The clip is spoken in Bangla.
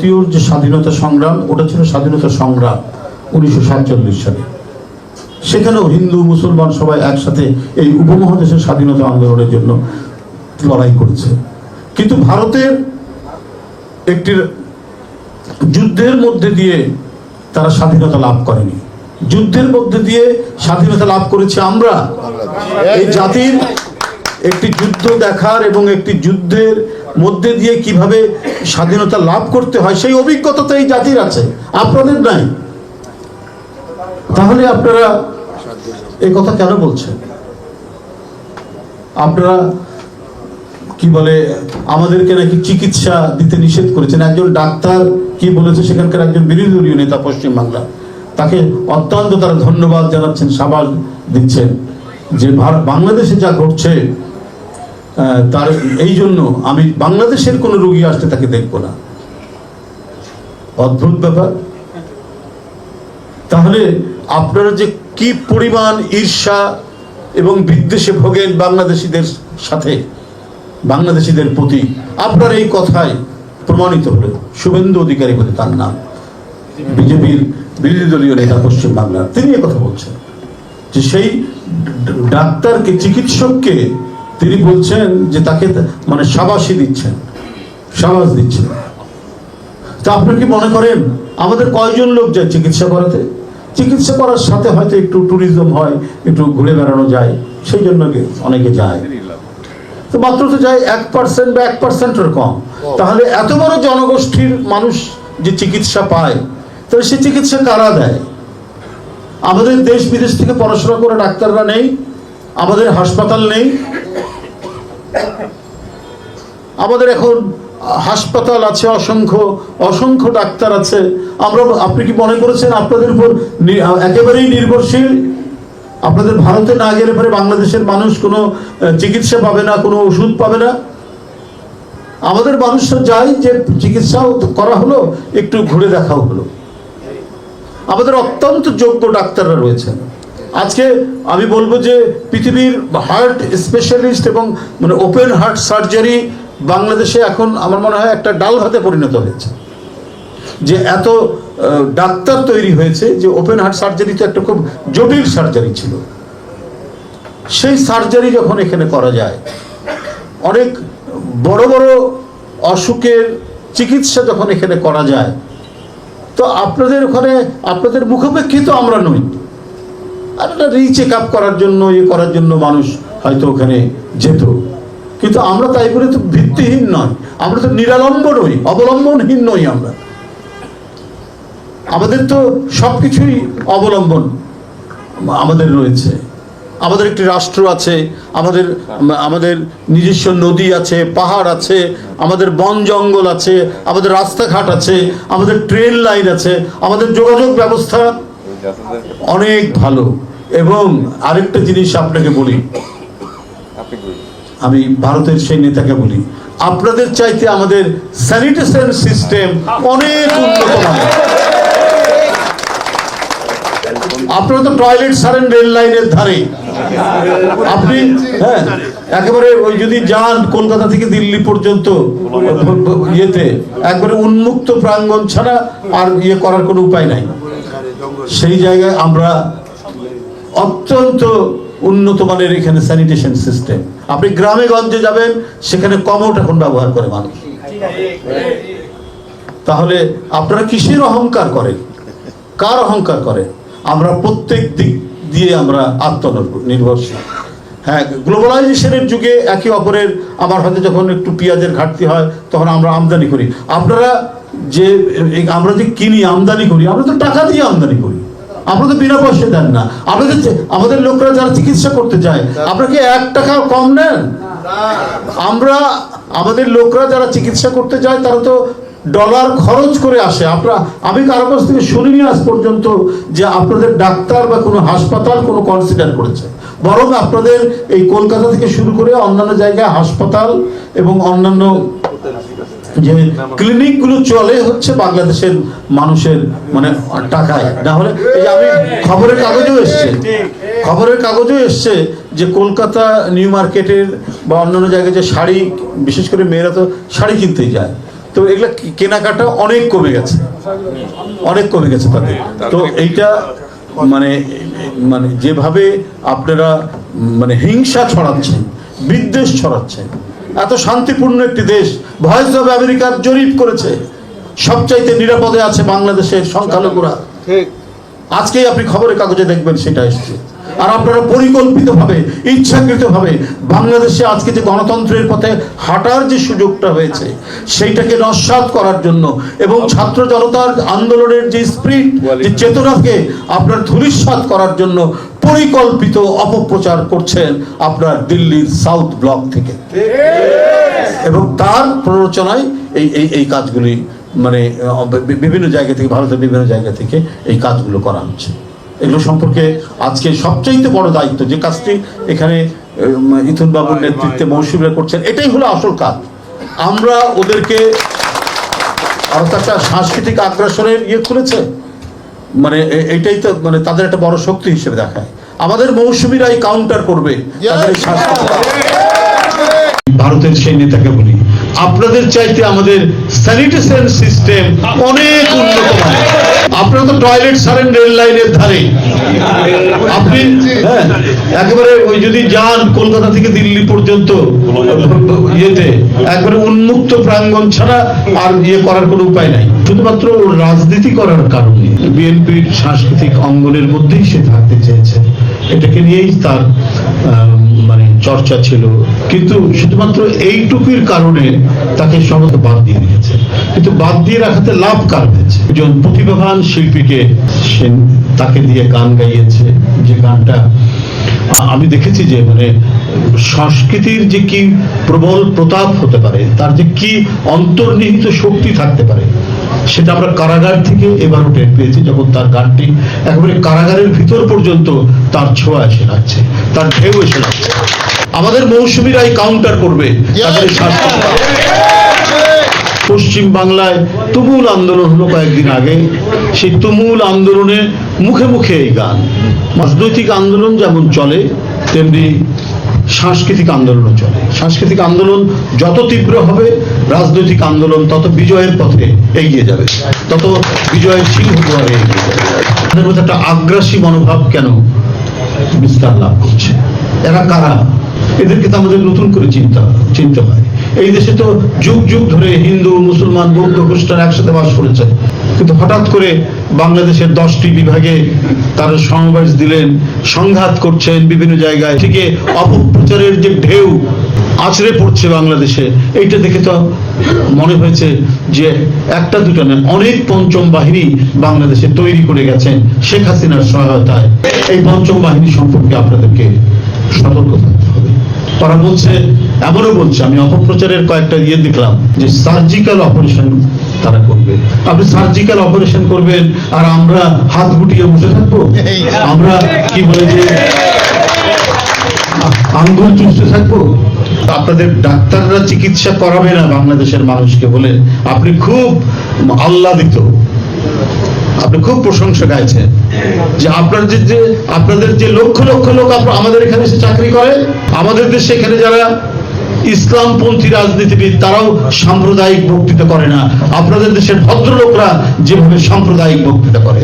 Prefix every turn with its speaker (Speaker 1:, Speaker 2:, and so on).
Speaker 1: ভারতীয় যে স্বাধীনতা সংগ্রাম, ওটা ছিল স্বাধীনতা সংগ্রাম উনিশশো সাতচল্লিশ সালে। সেখানেও হিন্দু, মুসলমান সবাই একসাথে এই উপমহাদেশের স্বাধীনতা আন্দোলনের জন্য লড়াই করেছে। কিন্তু ভারতের একটি যুদ্ধের মধ্যে দিয়ে তারা স্বাধীনতা লাভ করেনি। যুদ্ধের মধ্যে দিয়ে স্বাধীনতা লাভ করেছি আমরা। এই জাতির একটি যুদ্ধ দেখার এবং একটি যুদ্ধের মধ্যে দিয়ে কীভাবে স্বাধীনতা লাভ করতে হয়, সেই অভিজ্ঞতা তো এই জাতির আছে। আপনাদের নাই। তাহলে আপনারা এই কথা কেন বলছেন? আপনারা কি বলে, আমাদেরকে নাকি চিকিৎসা দিতে নিষেধ করেছেন। একজন ডাক্তার কি বলেছে, সেখানকার একজন বিরোধী দলীয় নেতা পশ্চিমবাংলা তাকে অত্যন্ত তারা ধন্যবাদ জানাচ্ছেন, সাবাস দিচ্ছেন যে বাংলাদেশে যা ঘটছে তার এই জন্য আমি বাংলাদেশের কোনো রোগী আসতে তাকে দেখব না। অদ্ভুত ব্যাপার। তাহলে আপনারা যে কি পরিমাণ ঈর্ষা এবং বিদ্বেষে ভোগেন বাংলাদেশিদের সাথে, বাংলাদেশিদের প্রতি, আপনার এই কথায় প্রমাণিত হলো। শুভেন্দু অধিকারী বলে তার নাম। বিজেপির বিরোধী দলীয় নেতা পশ্চিম বাংলার। তিনি কথা বলছেন যে সেই ডাক্তারকে, চিকিৎসককে তিনি বলছেন যে তাকে মানে সাবাসী দিচ্ছেন, সাবাস দিচ্ছেন। তা আপনি কি মনে করেন, আমাদের কয়জন লোক যায় চিকিৎসা করাতে? চিকিৎসা করার সাথে হয়তো একটু ট্যুরিজম হয়, একটু ঘুরে বেড়ানো যায়, সেই জন্য অনেকে যায়। তো মাত্র তো যায় এক পার্সেন্ট বা এক পার্সেন্টের কম। তাহলে এত বড় জনগোষ্ঠীর মানুষ যে চিকিৎসা পায়, তাহলে সে চিকিৎসা কারা দেয়? আমাদের দেশ বিদেশ থেকে পড়াশোনা করে ডাক্তাররা নেই, আমাদের হাসপাতাল নেই আমাদের এখন হাসপাতাল আছে, অসংখ্য অসংখ্য ডাক্তার আছে। আমরা, আপনি কি মনে করেছেন আপনাদের উপর একেবারেই নির্ভরশীল? আপনাদের ভারতে না গেলে পরে বাংলাদেশের মানুষ কোনো চিকিৎসা পাবে না, কোনো ওষুধ পাবে না? আমাদের মানুষরা যায় যে চিকিৎসাও করা হলো, একটু ঘুরে দেখাও হলো। আমাদের অত্যন্ত যোগ্য ডাক্তাররা রয়েছেন। আজকে আমি বলব যে পৃথিবীর হার্ট স্পেশালিস্ট এবং মানে ওপেন হার্ট সার্জারি বাংলাদেশে এখন আমার মনে হয় একটা ডাল ভাতে পরিণত হয়েছে। যে এত ডাক্তার তৈরি হয়েছে যে ওপেন হার্ট সার্জারি তো একটা খুব জটিল সার্জারি ছিল। সেই সার্জারি যখন এখানে করা যায়, অনেক বড় বড় অসুখের চিকিৎসা যখন এখানে করা যায়, তো আপনাদের ওখানে, আপনাদের মুখাপেক্ষিত আমরা নই। আর একটা রিচেক আপ করার জন্য ইয়ে করার জন্য মানুষ হয়তো ওখানে যেত। কিন্তু আমরা তাই বলে তো ভিত্তিহীন নয়। আমরা তো নিরালম্ব নই, অবলম্বনহীন নই আমরা। আমাদের তো সব কিছুই অবলম্বন আমাদের রয়েছে। আমাদের একটি রাষ্ট্র আছে, আমাদের আমাদের নিজস্ব নদী আছে, পাহাড় আছে, আমাদের বন জঙ্গল আছে, আমাদের রাস্তাঘাট আছে, আমাদের ট্রেন লাইন আছে, আমাদের যোগাযোগ ব্যবস্থা অনেক ভালো। এবং আরেকটা জিনিস আপনাকে বলি। আমি ভারতের সেই নেতাকে বলি। আপনাদের চাইতে আমাদের স্যানিটেশন সিস্টেম অনেক উন্নত আপনারা তো টয়লেট সারেন রেল লাইনের ধারে। আপনি হ্যাঁ একেবারে ওই যদি যান কলকাতা থেকে দিল্লি পর্যন্ত ইয়েতে একবারে উন্মুক্ত প্রাঙ্গণ ছাড়া আর ইয়ে করার কোনো উপায় নাই। সেই জায়গায় আমরা অত্যন্ত উন্নত মানের এখানে স্যানিটেশন সিস্টেম আপনি গ্রামে গঞ্জে যাবেন, সেখানে কমোট এখন ব্যবহার করে মানুষ। তাহলে আপনারা কিসের অহংকার করেন কার অহংকার করেন আমরা প্রত্যেক দিক দিয়ে আমরা আত্মনির্ভরশীল। হ্যাঁ গ্লোবালাইজেশনের যুগে একে অপরের, আমার হয়তো যখন একটু পেঁয়াজের ঘাটতি হয়, তখন আমরা আমদানি করি। আপনারা যে, আমরা যে কিনি, আমদানি করি, আমরা তো টাকা দিয়ে আমদানি করি। তো বিনা পয়সা দেন না। যে- আমাদের লোকরা যারা চিকিৎসা করতে যায় আপনাকে এক টাকা কম নেন? আমরা, আমাদের লোকরা যারা চিকিৎসা করতে যায়, তারা তো ডলার খরচ করে আসে। আপনারা, আমি কারও কাছ থেকে শুনিনি আজ পর্যন্ত যে আপনাদের ডাক্তার বা কোনো হাসপাতাল কোনো কনসিডার করেছে। বরং আপনাদের এই কলকাতা থেকে শুরু করে অন্যান্য জায়গায় হাসপাতাল এবং অন্যান্য যে ক্লিনিকগুলো চলে হচ্ছে বাংলাদেশের মানুষের মানে টাকায়। না হলে এই আমি খবরের কাগজেও এসছে। খবরের কাগজেও এসছে যে কলকাতা, নিউ মার্কেটের বা অন্যান্য জায়গায় যে শাড়ি, বিশেষ করে মেয়েরা তো শাড়ি কিনতেই যায়। তো এগুলা কেনাকাটা অনেক কমে গেছে। অনেক কমে গেছে তাদের তো এইটা মানে মানে যেভাবে আপনারা মানে হিংসা ছড়াচ্ছেন, বিদ্বেষ ছড়াচ্ছেন এত শান্তিপূর্ণ একটি দেশ ভয়েস অব আমেরিকার জরিপ করেছে সবচাইতে নিরাপদে আছে বাংলাদেশের সংখ্যালঘুরা। আজকেই আপনি খবরের কাগজে দেখবেন সেটা এসছে। আর আপনারা পরিকল্পিতভাবে ইচ্ছাকৃতভাবে বাংলাদেশে আজকে যে গণতন্ত্রের পথে হাঁটার যে সুযোগটা হয়েছে সেইটাকে নস্বাত করার জন্য এবং ছাত্র জনতার আন্দোলনের যে স্প্রিট যে চেতনাকে আপনার ধূলিসাৎ করার জন্য পরিকল্পিত অপপ্রচার করছেন আপনার দিল্লির সাউথ ব্লক থেকে। এবং তার প্ররোচনায় এই এই এই কাজগুলি মানে বিভিন্ন জায়গা থেকে ভারতের বিভিন্ন জায়গা থেকে এই কাজগুলো করা হচ্ছে। এগুলো সম্পর্কে আজকে সবচাইতে বড় দায়িত্ব যে কাজটি এখানে ইথুন বাবুর নেতৃত্বে মৌসুমীরা করছেন এটাই হলো আসল কাজ। আমরা ওদেরকে অর্থাৎ একটা সাংস্কৃতিক আগ্রাসনের ইয়ে করেছে মানে এ- এইটাই তো মানে তাদের একটা বড় শক্তি হিসেবে দেখায়। আমাদের মৌসুমীরাই কাউন্টার করবে তাদের ভারতের সেই নেতাকে বলি। আপনাদের চাইতে আমাদের স্যানিটেশন সিস্টেম অনেক উন্নত আপনারা তো টয়লেট সারেন রেল লাইনের ধারে। আপনি হ্যাঁ একেবারে ওই যদি যান কলকাতা থেকে দিল্লি পর্যন্ত, ইয়েতে, একবারে উন্মুক্ত প্রাঙ্গণ ছাড়া আর ইয়ে করার কোনো উপায় নাই। শুধুমাত্র রাজনীতি করার কারণে বিএনপির সাংস্কৃতিক অঙ্গনের মধ্যেই সে থাকতে চেয়েছে। এটাকে নিয়েই তার চর্চা ছিল। কিন্তু শুধুমাত্র এইটুকুর কারণে তাকে সমস্ত বাদ দিয়ে দিয়েছে। কিন্তু বাদ দিয়ে রাখাতে লাভ কার হয়েছে? একজন প্রতিভাবান শিল্পীকে সে তাকে দিয়ে গান গাইয়েছে। যে গানটা আমি দেখেছি যে মানে সংস্কৃতির যে কি প্রবল প্রতাপ হতে পারে, তার যে কি অন্তর্নিহিত শক্তি থাকতে পারে, সেটা আমরা কারাগার থেকে এবারও টের পেয়েছি, যখন তার গানটি একেবারে কারাগারের ভিতর পর্যন্ত তার ছোঁয়া এসে লাগছে তার ঢেউ এসে লাগছে আমাদের মৌসুমীরাই কাউন্টার করবে পশ্চিম বাংলায় তুমুল আন্দোলন হলো কয়েকদিন আগে। সেই তুমুল আন্দোলনে মুখে মুখে এই গান। রাজনৈতিক আন্দোলন যেমন চলে তেমনি সাংস্কৃতিক আন্দোলনও চলে। সাংস্কৃতিক আন্দোলন যত তীব্র হবে রাজনৈতিক আন্দোলন তত বিজয়ের পথে এগিয়ে যাবে। তত বিজয়ের সিংহ দুয়ারে এগিয়ে যাবে। তাদের মধ্যে একটা আগ্রাসী মনোভাব কেন বিস্তার লাভ করছে? এরা কারা? এদেরকে তো আমাদের নতুন করে চিন্তা, চিনতে হয়। এই দেশে তো যুগ যুগ ধরে হিন্দু, মুসলমান, বৌদ্ধ, খ্রিস্টান একসাথে বাস করেছে। কিন্তু হঠাৎ করে বাংলাদেশের দশটি বিভাগে তারা সমাবেশ দিলেন, সংঘাত করছেন বিভিন্ন জায়গায়। থেকে অপপ্রচারের যে ঢেউ আছড়ে পড়ছে বাংলাদেশে, এইটা দেখে তো মনে হয়েছে যে একটা দুটো নয়, অনেক পঞ্চম বাহিনী বাংলাদেশে তৈরি করে গেছেন শেখ হাসিনার সহায়তায়। এই পঞ্চম বাহিনী সম্পর্কে আপনাদেরকে সতর্ক থাকতে হবে। তারা বলছে, এমনও বলছে, আমি অপপ্রচারের কয়েকটা ইয়ে দেখলাম যে সার্জিক্যাল অপারেশন তারা করবে। আপনি সার্জিক্যাল অপারেশন করবেন আর আমরা হাত গুটিয়ে বসে থাকব? আমরা কি বলে যে আঙ্গুল চুষতে থাকব? আপনাদের ডাক্তাররা চিকিৎসা করাবে না বাংলাদেশের মানুষকে বলে। আপনি খুব আহ্লাদিত আপনি খুব প্রশংসা গাইছেন। যে আপনার যে আপনাদের যে লক্ষ লক্ষ লোক আমাদের এখানে এসে চাকরি করে, আমাদের দেশে এখানে যারা ইসলামপন্থী রাজনীতিবিদ, তারাও সাম্প্রদায়িক বক্তৃতা করে না। আপনাদের দেশের ভদ্রলোকরা যেভাবে সাম্প্রদায়িক বক্তৃতা করে।